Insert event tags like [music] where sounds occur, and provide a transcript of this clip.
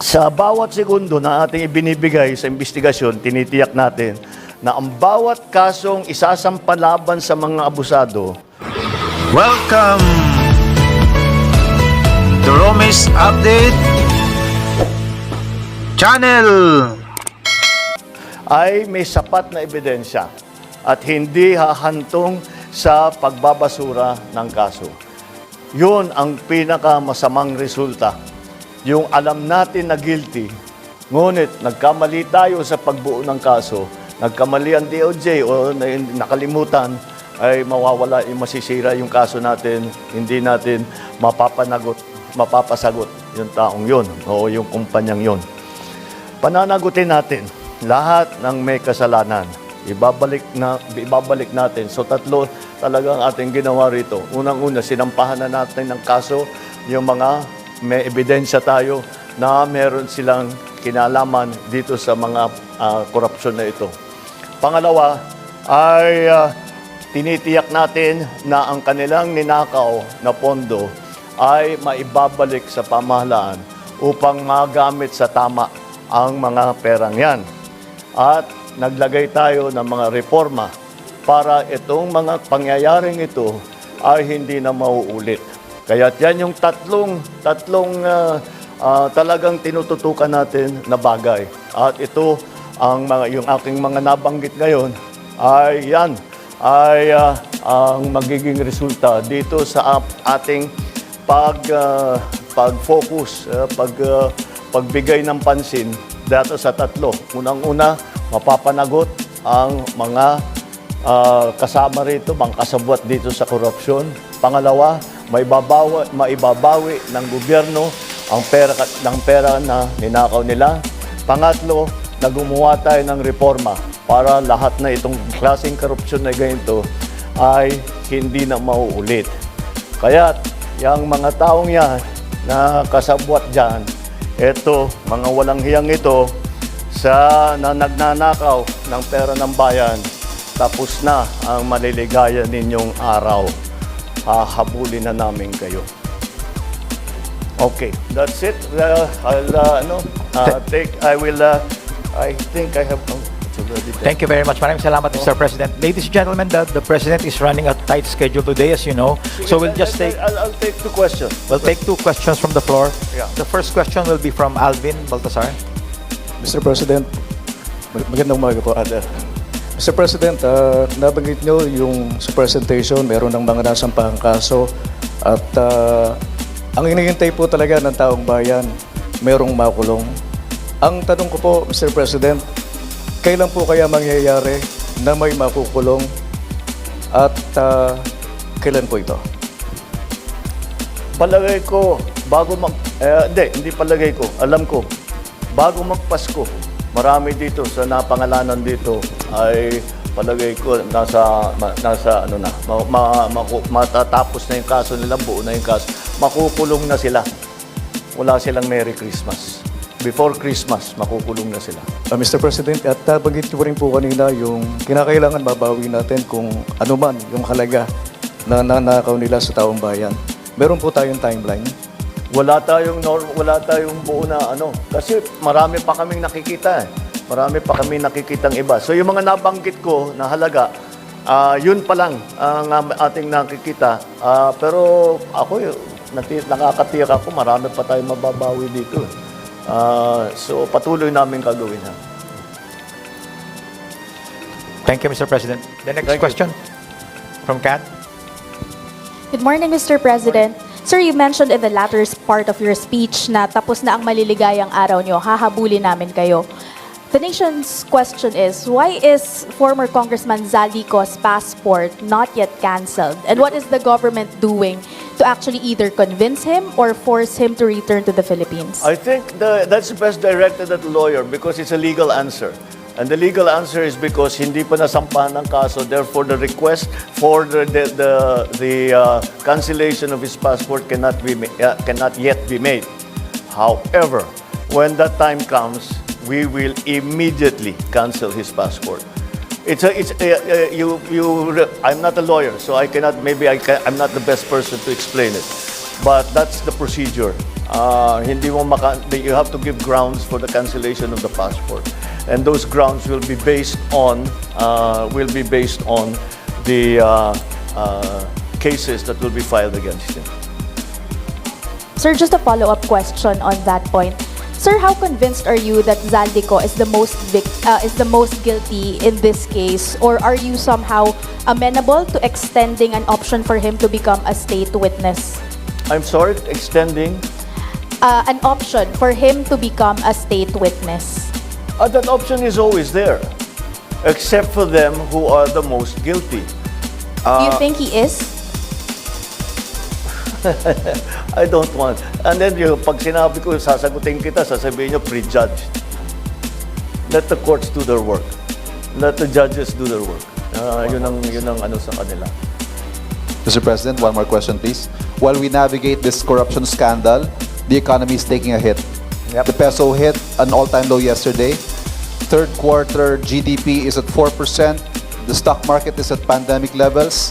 Sa bawat segundo na ating ibinibigay sa investigasyon, tinitiyak natin na ang bawat kasong isasampalaban sa mga abusado Welcome to Romis Update Channel. ay may sapat na ebidensya at hindi hahantong sa pagbabasura ng kaso. Yun ang pinakamasamang resulta. Yung alam natin na guilty, ngunit nagkamali tayo sa pagbuo ng kaso, nagkamali ang DOJ o na- nakalimutan, ay mawawala, yung masisira yung kaso natin, hindi natin mapapanagot, mapapasagot yung taong yun o yung kumpanyang yun. Pananagutin natin lahat ng may kasalanan. Ibabalik na ibabalik natin. So tatlo talagang ating ginawa rito. Unang-una, sinampahan na natin ng kaso yung mga may ebidensya tayo na meron silang kinalaman dito sa mga korupsyon na ito. Pangalawa ay ah, tinitiyak natin na ang kanilang ninakaw na pondo ay maibabalik sa pamahalaan upang magamit sa tama ang mga perang yan. At naglagay tayo ng mga reforma para itong mga pangyayaring ito ay hindi na mauulit. Kaya yan yung tatlong, tatlong ah, ah, talagang tinututukan natin na bagay. At ito, ang mga, yung aking mga nabanggit ngayon, ay yan, ay ah, ang magiging resulta dito sa ating pag ah, pag-focus, ah, pag ah, pagbigay ng pansin dito sa tatlo. Unang-una, mapapanagot ang mga ah, kasama rito, mga kasabwat dito sa korupsyon. Pangalawa, maibabawi, maibabawi ng gobyerno ang pera ng pera na ninakaw nila. Pangatlo, na tayo ng reforma para lahat na itong klaseng korupsyon na ganito ay hindi na mauulit. Kaya yung mga taong yan na kasabwat dyan, eto, mga walang hiyang ito, sa na nagnanakaw ng pera ng bayan, tapos na ang maliligaya ninyong araw. Hahabulin na namin kayo. Okay, that's it. Uh, I'll uh, ano, uh, take, I will, uh, I think I have, oh, it's already there. Thank you very much. Maraming salamat, Mr. President. Ladies and gentlemen, the, the President is running a tight schedule today, as you know. So we'll just take, I'll, I'll take two questions. we'll take two questions from the floor. Yeah. The first question will be from Alvin Baltasar. Mr. President, mag- magandang umaga po. Mr. President, ah, nabanggit nyo yung presentation, meron ng mga nasampahang kaso at ah, ang inihintay po talaga ng taong bayan, merong makulong. Ang tanong ko po, Mr. President, kailan po kaya mangyayari na may makukulong at ah, kailan po ito? Palagay ko, bago mag... Eh, hindi, hindi palagay ko. Alam ko, bago magpasko, marami dito sa napangalanan dito ay palagay ko nasa ma- nasa ano na ma, ma, maku- matatapos na yung kaso nila buo na yung kaso makukulong na sila wala silang Merry Christmas before Christmas makukulong na sila Uh, Mr. President, at nabanggit niyo rin po kanina yung kinakailangan babawi natin kung ano man yung halaga na nanakaw nila sa taong bayan. Meron po tayong timeline. Wala tayong norm, wala tayong buo na ano kasi marami pa kaming nakikita eh. Marami pa kami nakikitang iba. So yung mga nabanggit ko na halaga, ah, yun pa lang ang ating nakikita. Ah, pero ako, eh, nati- nakakatiyak ako, marami pa tayong mababawi dito. Ah, so patuloy namin gagawin ha. Thank you, Mr. President. The next Thank you. question from Kat. Good morning, Mr. President. Sir, you mentioned in the latter part of your speech na tapos na ang maliligayang araw nyo, hahabulin namin kayo. The nation's question is, why is former Congressman Zaldico's passport not yet canceled? And what is the government doing to actually either convince him or force him to return to the Philippines? I think the, that's best directed at the lawyer because it's a legal answer. And the legal answer is because hindi pa nasampahan ng kaso, therefore the request for the, the, the, the uh, cancellation of his passport cannot, be, uh, cannot yet be made. However, when that time comes, we will immediately cancel his passport. It's a, it's a, uh, you, you, I'm not a lawyer, so I cannot, maybe I can, I'm not the best person to explain it. But that's the procedure. Uh, hindi mo maka, you have to give grounds for the cancellation of the passport. And those grounds will be based on, uh, will be based on the uh, uh, cases that will be filed against him. Sir, just a follow-up question on that point. Sir, how convinced are you that Zaldico is the most vic- uh, is the most guilty in this case, or are you somehow amenable to extending an option for him to become a state witness? I'm sorry, extending, Uh, an option for him to become a state witness. uh, that option is always there, except for them who are the most guilty. Do you think he is? [laughs] I don't want. And then yung pag sinabi ko, sasagutin kita, sasabihin nyo, prejudged. Let the courts do their work. Let the judges do their work. Ah, yun ang yun ang ano sa kanila. Mr. President, one more question, please. While we navigate this corruption scandal, the economy is taking a hit. Yep. The peso hit an all-time low yesterday. Third quarter GDP is at 4%. The stock market is at pandemic levels.